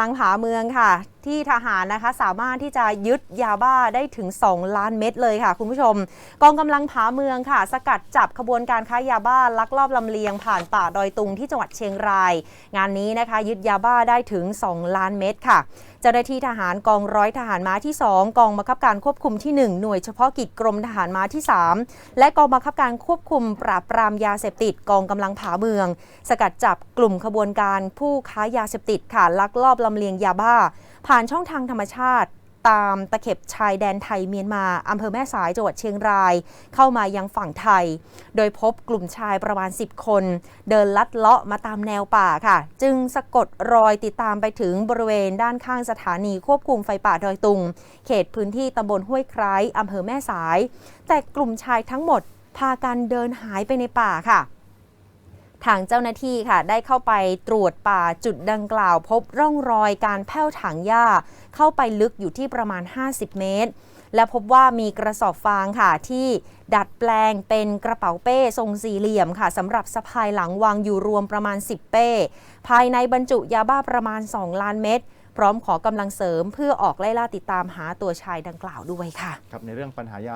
ลังผาเมืองค่ะ ที่ทหารนะคะสามารถที่จะยึดยาบ้าได้ถึง 2 ล้านเม็ดเลยค่ะ คุณผู้ชม กองกำลังผาเมืองค่ะ สกัดจับขบวนการค้ายาบ้าลักลอบลำเลียงผ่านป่าดอยตุงที่จังหวัดเชียงราย งานนี้นะคะ ยึดยาบ้าได้ถึง 2 ล้านเม็ดค่ะเจ้าหน้าที่ทหารกองร้อยทหารม้าที่ 2 กองบังคับการควบคุมที่ 1 หน่วยเฉพาะกิจกรมทหารม้าที่ 3 และกองบังคับการควบคุมปราบปรามยาเสพติดกองกำลังผาเมือง สกัดจับกลุ่มขบวนการผู้ค้ายาเสพติดค่ะลักลอบลำเลียงยาบ้า ผ่านช่องทางธรรมชาติ ตามตะเข็บชายแดนไทยเมียนมาอำเภอแม่สายจังหวัดเชียงราย เข้ามายังฝั่งไทย โดยพบกลุ่มชายประมาณ 10 คน เดินลัดเลาะมาตามแนวป่าค่ะ จึงสะกดรอยติดตามไปถึงบริเวณด้านข้างสถานีควบคุมไฟป่าดอยตุง เขตพื้นที่ตำบลห้วยไคร้อำเภอแม่สาย แต่กลุ่มชายทั้งหมดพากันเดินหายไปในป่าค่ะ ทางเจ้าหน้าที่ค่ะ ได้เข้าไปตรวจป่าจุดดังกล่าว พบร่องรอยการแผ้วถางหญ้า เข้าไปลึกอยู่ที่ประมาณ 50 เมตร และพบว่ามีกระสอบฟางค่ะที่ดัดแปลงเป็นกระเป๋าเป้ทรงสี่เหลี่ยมค่ะสำหรับสะพายหลังวางอยู่รวมประมาณ 10 เป้ ภายในบรรจุยาบ้าประมาณ 2 ล้านเม็ดพร้อมขอกำลังเสริมเพื่อออกไล่ล่าติดตามหาตัวชายดังกล่าวด้วยค่ะ ครับในเรื่องปัญหายา